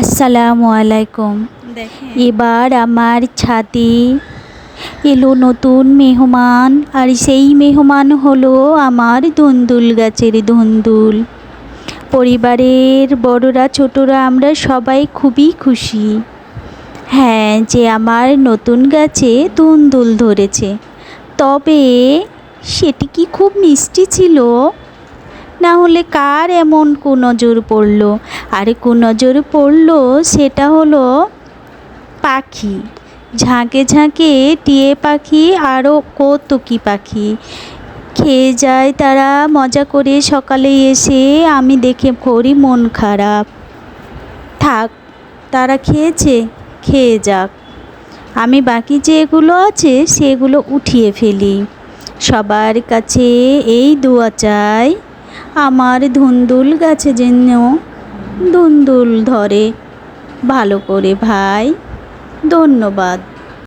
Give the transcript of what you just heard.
আসসালামু আলাইকুম। এবার আমার ছাদে এলো নতুন মেহমান আর সেই মেহমান হলো আমার ধুন্দুল গাছের ধুন্দুল। পরিবারের বড়রা ছোটরা আমরা সবাই খুবই খুশি। হ্যাঁ যে আমার নতুন গাছে ধুন্দুল ধরেছে। তবে সেটি কি খুব মিষ্টি ছিল? না হলে কার এমন কুনজর পড়ল? আর কুনজর পড়ল সেটা হলো পাখি। ঝাঁকে ঝাঁকে টিয়ে পাখি আরও কত কি পাখি। খেয়ে যায় তারা, মজা করে সকালে এসে আমি দেখে করি মন খারাপ। থাক, তারা খেয়েছে, খেয়ে যাক। আমি বাকি যেগুলো আছে সেগুলো উঠিয়ে ফেলি। সবার কাছে এই দোয়া চাই। আমার ধুন্দুল গাছে যেন ধুন্দুল ধরে। ভালো করে ভাই ধন্যবাদ।